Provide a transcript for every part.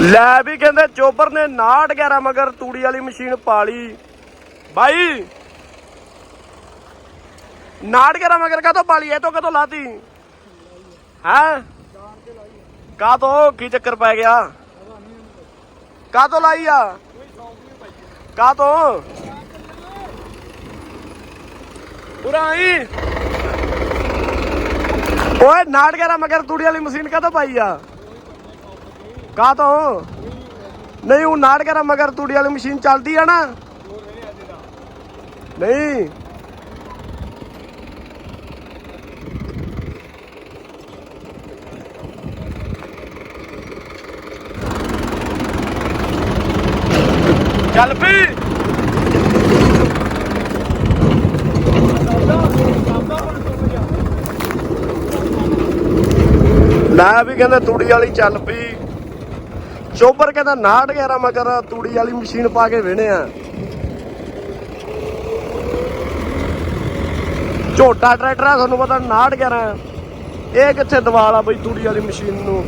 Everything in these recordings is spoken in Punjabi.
ਲੈ ਵੀ ਕਹਿੰਦੇ ਚੋਬਰ ਨੇ 911 ਮਗਰ ਤੂੜੀ ਵਾਲੀ ਮਸ਼ੀਨ ਪਾ ਲਈ ਬਾਈ 911 ਮਗਰ ਕਾਤੋਂ ਪਾ ਲਈ ਇਹ ਤੋਂ ਕਦੋਂ ਲਾਤੀ? ਹੈ? ਕਾਤੋਂ ਕੀ ਚੱਕਰ ਪੈ ਗਿਆ? ਕਾਤੋਂ ਲਾਈ ਆ? ਕਾਤੋਂ ਤੋਂ ਆਈ ਓਏ 911 ਮਗਰ ਤੂੜੀ ਵਾਲੀ ਮਸ਼ੀਨ ਕਾਤੋਂ ਪਾਈ ਆ? ਕਾ ਤੋਂ? ਨਹੀਂ, ਉਹ ਨਾੜ ਕਰਾ ਮਗਰ ਤੂੜੀ ਵਾਲੀ ਮਸ਼ੀਨ ਚੱਲਦੀ ਆ ਨਾ। ਨਹੀਂ। ਚੱਲ ਪਈ ਲੈ ਵੀ ਕਹਿੰਦਾ ਤੂੜੀ ਵਾਲੀ ਚੱਲ ਪਈ। ਚੋਬਰ ਕਹਿੰਦਾ 911 ਮਗਰ ਤੂੜੀ ਵਾਲੀ ਮਸ਼ੀਨ ਪਾ ਕੇ ਵੇਣੇ ਆ। ਝੋਟਾ ਟਰੈਕਟਰ ਆ, ਤੁਹਾਨੂੰ ਪਤਾ 911 ਇਹ ਕਿੱਥੇ ਦਵਾਲ ਆ ਬਈ ਤੂੜੀ ਵਾਲੀ ਮਸ਼ੀਨ ਨੂੰ?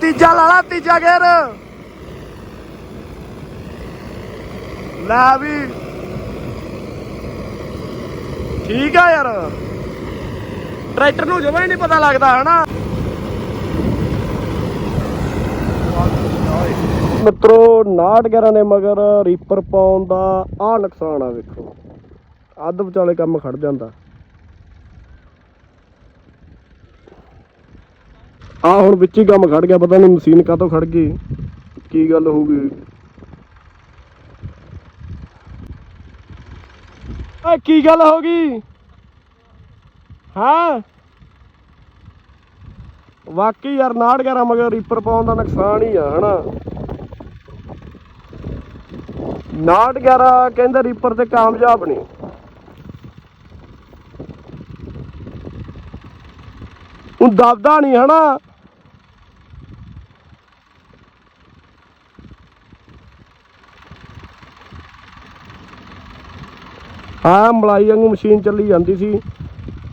ਤੀਜਾ ਲਾਲਾ, ਤੀਜਾ ਗੇਰ। ਲੈ ਵੀ। ਠੀਕ ਆ ਯਾਰ। ਟਰੈਕਟਰ ਨੂੰ ਜਮਾ ਹੀ ਨਹੀਂ ਪਤਾ ਲੱਗਦਾ, ਹਨਾ? ਮਿੱਤਰੋ 911 ਨੇ ਮਗਰ ਰੀਪਰ ਪਾਉਣ ਦਾ ਆ ਨੁਕਸਾਨ ਆ, ਵੇਖੋ। ਅੱਧ ਵਿਚਾਲੇ ਕੰਮ ਖੜ ਜਾਂਦਾ। ਆ ਹੁਣ ਵਿੱਚ ਹੀ ਕੰਮ ਖੜ ਗਿਆ, ਪਤਾ ਨਹੀਂ ਮਸ਼ੀਨ ਕਾਹਤੋਂ ਖੜ ਗਈ, ਕੀ ਗੱਲ ਹੋ ਗਈ ਏ ਕੀ ਗੱਲ ਹੋ ਗਈ? ਹਾਂ। ਵਾਕਈ ਯਾਰ ਨਾੜ ਗਾਰਾ ਮਗਰ ਰੀਪਰ ਪਾਉਣ ਦਾ ਨੁਕਸਾਨ ਹੀ ਆ, ਹਨਾ। ਨਾੜ ਗਾਰਾ ਕਹਿੰਦਾ ਰੀਪਰ ਤੇ ਕਾਮਯਾਬ ਨਹੀਂ ਉਹ ਦਬਦਾ ਨਹੀਂ ਹਨਾ। ਹਾਂ ਮਲਾਈ ਵਾਂਗੂ ਮਸ਼ੀਨ ਚੱਲੀ ਜਾਂਦੀ ਸੀ।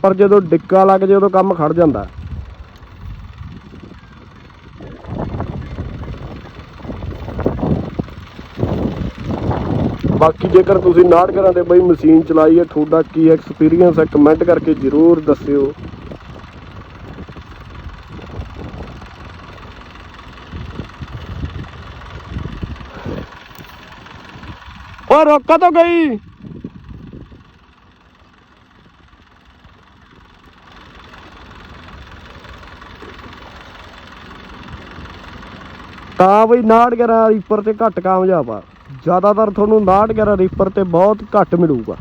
ਪਰ ਜਦੋਂ ਡਿੱਕਾ ਲੱਗ ਜੇ ਉਦੋਂ ਕੰਮ ਖੜ ਜਾਂਦਾ। ਬਾਕੀ ਜੇਕਰ ਤੁਸੀਂ ਨਾਟਕਰਾਂ ਦੇ ਬਈ ਮਸ਼ੀਨ ਚਲਾਈ ਹੈ, ਤੁਹਾਡਾ ਕੀ ਐਕਸਪੀਰੀਅੰਸ ਹੈ ਕਮੈਂਟ ਕਰਕੇ ਜਰੂਰ ਦੱਸਿਓ। ਓ ਰੋਕਾ ਤਾਂ ਗਈ। ਤਾਂ ਬਈ 911 ਰੀਪਰ ਤੇ ਘੱਟ ਕਾਮਯਾਬ ਆ। ਜ਼ਿਆਦਾਤਰ ਤੁਹਾਨੂੰ 911 ਰੀਪਰ ਤੇ ਬਹੁਤ ਘੱਟ ਮਿਲੂਗਾ।